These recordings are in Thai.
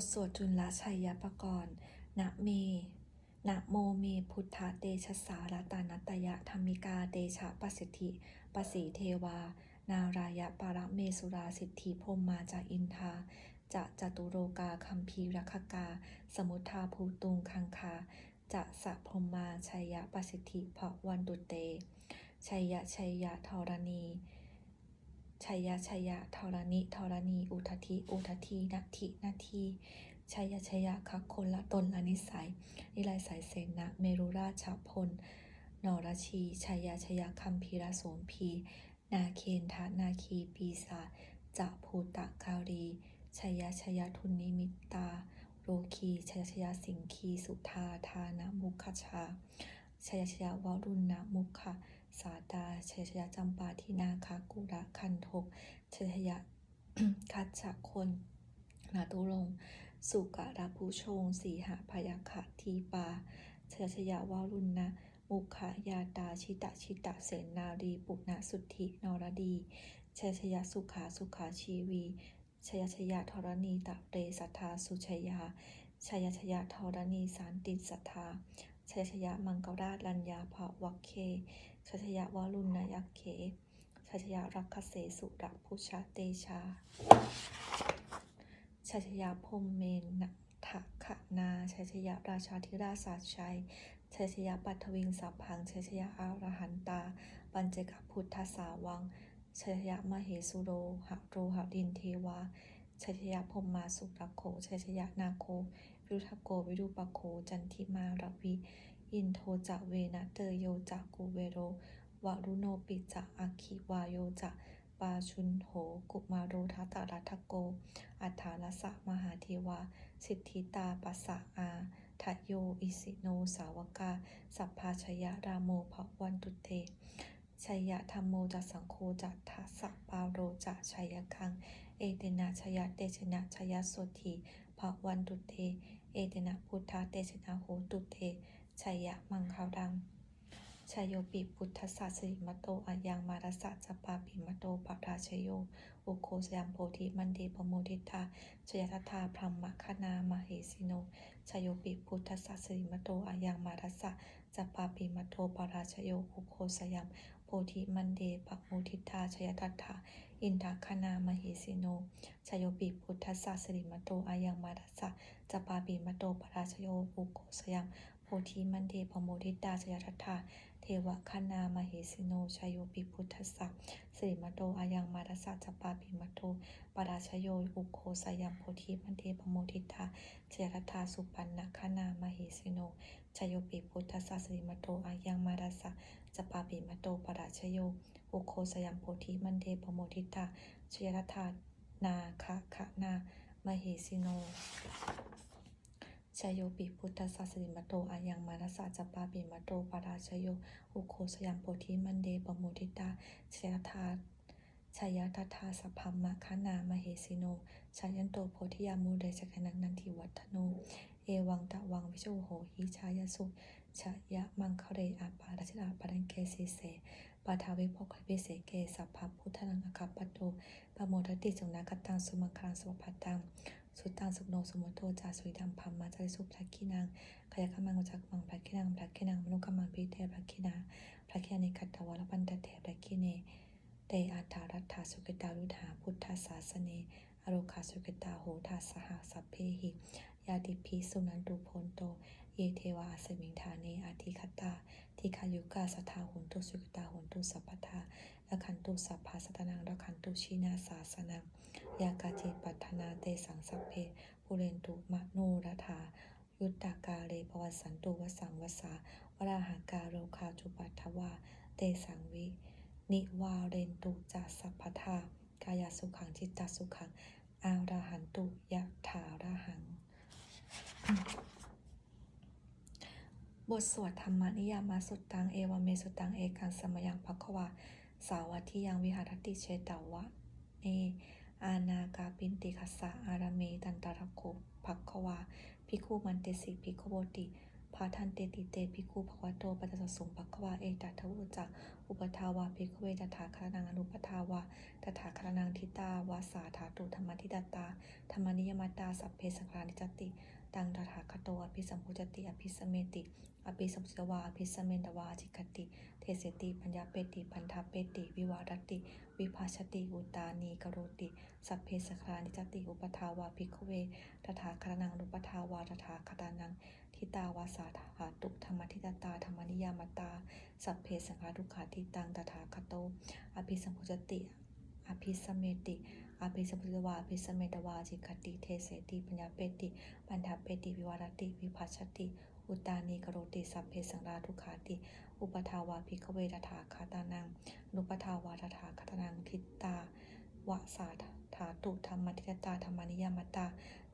ทสวดจุลชัยยปกรณ์นะเมนะโมเมพุทธเตชะสารตานัตยะธรรมิกาเตชะปสิทธิปสีเทวา นารายะปารเมสุราสิทธิพรมมาจากอินทาจะจตุโรกาคัมภีรคกา สมุทาภูตุงคังคา จะสะพรมมาชัยยะปสิทธิภวันตุเตชัยยะชัยยะธรณี ชัยยะชัยยะธรณิธรณี อุทธิ อุทธินาทินาทีชัยยะชัยยะคักคนละตนละนิสัย นิไลสายเสนะ เมรุราชพล นรชีชัยยะชัยยะคัมพีระโสมพี นาเคนทะนาคีปีศาจจะภูตะคารีชัยยะชัยยะทุนนิมิตตา โรคีชัยยะชัยยะสิงคี สุธาทานะมุขชาชัยยะชัยยะวรุณนะมุขะ สาตาชัยชยะจำปาทินาคากุระคันทกชัยชยะคัจฉะคนนาตุรงสุกะระภูชง สีหะพยาคะทีปาชัยยะชัยะวรุณนะมุขะยาตาชิตะชิตะเสนารีปุณะสุทธินรดีชัยชยะสุขาสุขาชีวีชยชยะธรณีตะเรสัทธาสุชยาชยชยะธรณีสารติสัทธาชยชยะมังกราชลัญญาภวัคเค ชัชยะวรุณยักเขชัชยะรักขเสสุรักพุชาเตชา ชัชยะพมเมนนะทะขะนา ชัชยะราชาธิราชสาชัย ชัชยะปัทวิงสัพพัง ชัชยะอารหันตา ปัญจกพุทธสาวัง ชัชยะมเหสุโรหะโรหะดินเทวา ชัชยะพรหมาสุรโค ชัชยะนาโค วิรุทโก วิรุปโค จันทิมารวิ อินโทจะเวนะเตโยจะกุเวโรวารุโนปิจะอาคิวาโยจะปาชุนโหกุมาโรทัตตรัทโก อัฏฐาลสะมหาเทวา สิทธิตาปัสสะอาทัโยอิสิโนสาวกา สัพพาชยะรามโมภวันตุเตชัยะธรรมโมจะสังโฆจะทัสปาโรจะชัยคัง เอเตนะชยะเตชนะชยะโสทีภวันตุเต เอเตนะพุทธเตชนะโหตุเต ชัยยะมังคารังชยโยปิพุทธสัสสิมโตอายังมารสัจปาปิมโตปะราชโยอุโคสยามโพธิมันเดปโมทิตาชยทัตาพรหมคณามเหสิโนชยโยปิพุทธสัสสิมโตอายังมารสัจปาปิมโตปะราชโยอุโคสยามโพธิมันเดปโมทิตาชยทัตถาอินทคณามเหสิโนชยโยปิพุทธสัสสิมโตอายังมารสัจจปาปิมโตปะราชโยอุโคสยาม โพธิมันเดปโมทิตาชยทัตถาเทวคณามเหสิโนชยโยปิพุทธสัสสิริมโตอายังมารสัจจปาปิมโตปราชโยอุโคสยัมโพธิมันเทปโมทิตาเจรธาสุปันนคณามเหสิโนชยโยปิพุทธสัสสิริมโตอายังมารสัจจปาปิมโตปราชโยอุโคสยัมโพธิมันเทปโมทิตาเจรธานาคะคะนามเหสิโน โยปิพุทธสัสสิมโตอายังมารสะจปาปิมโตปาราชโยอุโคสยามโพธิมันเดปโมทิตาเชยทาชยทัตถาสัพพัมมะคานามเหสิโนชายันโตโพธิยามูเดชกนังนันทิวัฒโน เอวังตะวังวิโชโหหิชายสุชยะมังคเรอาปาราชนาปรังเกสีเสปาทาวิพภควิเศเกสัพพพุทธังอคัปปโตปโมทติสุนักตังสุมังคลังสุภัตตัง สุดตังสุกโนสุโมโตจาสุยดัมพัมมาจาริสุพระกินังขยะขมังจักมังพระกินังพระกินังมนุขมังพีเทพระกินาพระกินานิคัตตวรปันตเทพระกิเนเตอาตารัตถาสุกิตาลุธาพุทธศาสเนอโรคาสุกิตาโหทาสหสัพเพหิยาติพีสุนันตุโพนโต เยเทวาสมิงธาเนอาทิคตา ทิคายุกาสทาหุนตุสุกิตาหุนตุสัพพทาละขันตุสัพพาสตนังละขันตุชีนาสาสนัง ยากาจิปัฏนาเตสังสัพเพปุเรนตุมะโนรธายุตตากาเลปวัสสันตุวสังวสาวราหากาโรคาจุปัทวาเตสังวิ นิวาเรนตุจัสสัพพทากายสุขังจิตตสุขัง อาราหันตุยะถาราหัง บทสวดธรรมนิยามาสุตตังเอวเมสุตังเอกังสมยังภควาสาวัติยังวิหารติเชตาวะเน อาณากาปินติคัสสะอารามตันตารโคภักขวาภิกขุมันเตสิภิกขุโบติ พาทันเตติเตภิกขุภควโตปัจจสสงภควาเอตัทวุจักอุปทาวาภิกขเวตถาคานังอนุปทาวาตถาคานังทิตาวาสาธาตุธรรมทิตตาธรรมนิยมตาสัพเพสังฆานิจติตังตถาคโตอภิสัมพุจติอภิสเมติ อภิสัมพุจวาอภิสเมนตวาจิกติ เทเสติปัญญาเปติพันธาเปติ วิวารติ วิภาชติอุตานีกโรติ สัพเพสังฆานิจติอุปทาวาภิกขเวตถาคานังอนุปทาวาตถาคตานัง ทิตาวาสาธาตุธรรมทิตตาธรรมนิยามตา สัพเพสังฆาทุขาทิตังตถาคโต อภิสัมพุจติ อภิสเมติอภิสัมพุจวาอภิสเมตวาจิกติเทเสติปัญญาเปติปันธาเปติวิวารติวิภัชติ อุตานีกโรติสัพเพสังราทุขาติ อุปทาวาภิกเวตถาคาตานังนุปทาวาตถาคตานังทิตาวะสาธาตุธรรมทิตตาธรรมนิยามตตา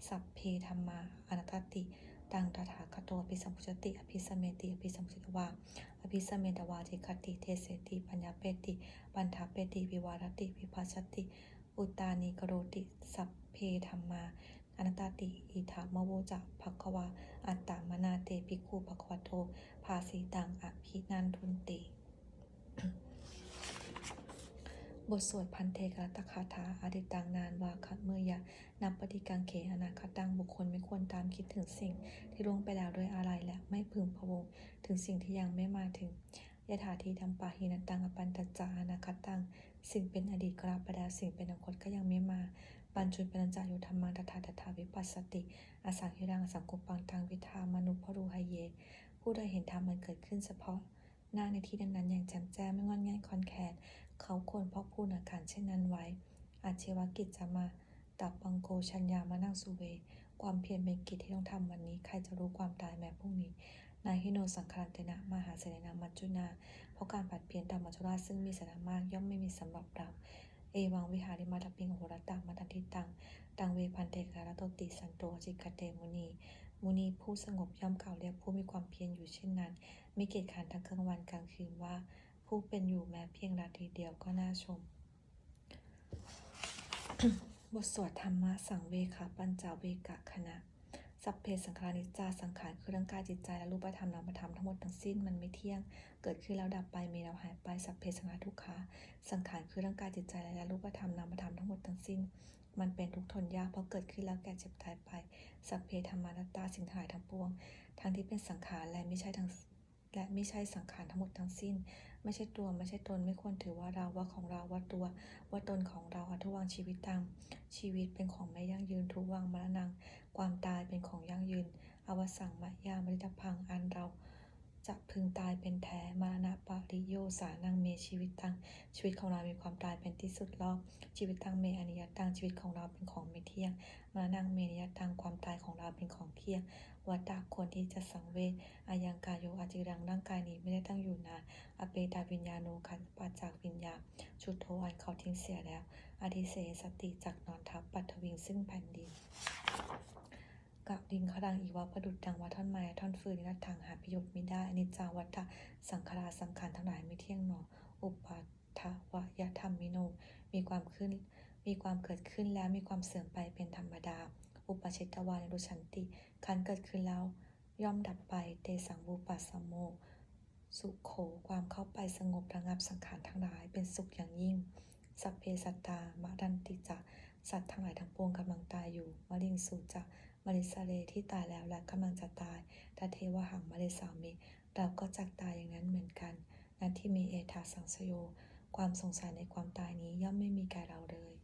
สัพเพธรรมาอนัตติ ตังตถาคโตอภิสัมพุจติอภิสเมติอภิสัมพุจตวาอภิสเมตวาจิกติเทเสติปัญญาเปติปันธาเปติวิวารติวิภัชติ อุตานีกโรติสัพเพธรรมาอนัตติ อิธามโวจะภควา อัตตามนาเตภิกขุภควโตภาสีตังอภินันทุนติ บทสวดพันเทกรัตคาถาอาดิตังนานวาคะเมื่อยะนับปฏิกังเขอนาคตังบุคคลไม่ควรตามคิดถึงสิ่ง ที่ล่วงไปแล้วด้วยอะไรและไม่พึงพะวง ถึงสิ่งที่ยังไม่มาถึงยถาทีธรรมปาหินตังอปันตจาอนาคตัง สิ่งเป็นอดีตกราบไปแล้วสิ่งเป็นอนาคตก็ยังไม่มาปัญจุปัญจายุธรรมังตถาตถาวิปัสสติ อสังหิรังอสังกุปังทางวิธามนุพรูหเย ผู้ใดเห็นธรรมมันเกิดขึ้นเฉพาะหน้าในที่นั้นๆอย่างแจ่มแจ้งไม่งอนแง่คอนแคน เขาควรเพราะพูนอาการเช่นนั้นไว้ อาชีวกิจจะมาตับบังโกชัญญามานั่งสุเว ความเพียรเป็นกิจที่ต้องทำวันนี้ ใครจะรู้ความตายแม้พรุ่งนี้นายฮิโนสังครันเตนะมหาเสนนามัจจุนา เพราะการผัดเปลี่ยนธรรมชุราชซึ่งมีสามากย่อมไม่มีสำหรับเราเอวังวิหาริมาตปิงโหรตามาตันทิตัง ตังเวพันเตกาลโตติสันโตจิกเตมุนี มุนีผู้สงบย่อมกล่าวเรียกผู้มีความเพียรอยู่เช่นนั้นไม่เกียจขานทั้งกลางวันกลางคืนว่า ผู้เป็นอยู่แม้เพียงนาทีเดียวก็น่าชม บทสวดธรรมะสังเวคะปัญจเวกะคณะ สัพเพสังขาริจจาสังขารคือร่างกายจิตใจและรูปธรรมนามธรรมทั้งหมดทั้งสิ้นมันไม่เที่ยง เกิดขึ้นแล้วดับไปมีแล้วหายไปสัพเพสังขารทุกขาสังขารคือร่างกายจิตใจและรูปธรรมนามธรรมทั้งหมดทั้งสิ้นมันเป็นทุกทนยากเพราะเกิดขึ้นแล้วแก่เจ็บตายไป สัพเพธรรมานัตตาสิ่งทั้งหลายทั้งปวง ทั้งที่เป็นสังขารและไม่ใช่ทั้งและไม่ใช่สังขารทั้งหมดทั้งสิ้น ไม่ใช่ตัวไม่ใช่ตนไม่ควรถือว่าเราว่าของเราว่าตัวว่าตนของเราทุวังชีวิตตามชีวิตเป็นของไม่ยั่งยืนทุวังมรณัง ความตายเป็นของยั่งยืน อวสังมายามริตพังอันเราจะพึงตายเป็นแท้มรณะปริโยสานัง เมชีวิตตังชีวิตของเรา มีความตายเป็นที่สุดรอบ ชีวิตตังเมอนิยตังชีวิตของเราเป็นของไม่เที่ยงมรณังเมนิยตังความตายของเราเป็นของเที่ยง วัตตะควรที่จะสังเวชอายังกายโยอาจิรังร่างกายนี้ไม่ได้ตั้งอยู่นานอเปตาวิญญาโนขันปาจากวิญญาชุดโทอันเขาทิ้งเสียแล้วอธิเสสติจากนอนทับปัทวิงซึ่งแผ่นดิน กับดิงขดังอีว่าประดุดดังว่าท่อนไม้ท่อนฟืนนิรัตถังหาประโยชน์ไม่ได้อนิจจาวัฏะสังขาราสังขารทั้งหลายไม่เที่ยงหนอ อุปาทวายธรรมมิโน มีความขึ้น มีความเกิดขึ้นแล้วมีความเสื่อมไปเป็นธรรมดา อุปชิตวานิรุชันติคันเกิดขึ้นแล้ว ย่อมดับไป เตสังวูปัสสโม สุขโข ความเข้าไปสงบระงับสังขารทั้งหลาย เป็นสุขอย่างยิ่ง สัพเพสัตตามะดันติจะ สัตว์ทั้งหลายทั้งปวงกำลังตายอยู่มะลิงสูจะมริสเลที่ตายแล้วและกำลังจะตายทาเทวหังมะเลสามิเราก็จักตายอย่างนั้นเหมือนกันนั้นที่มีเอธาสังสโย ความสงสัยในความตายนี้ย่อมไม่มีแก่เราเลย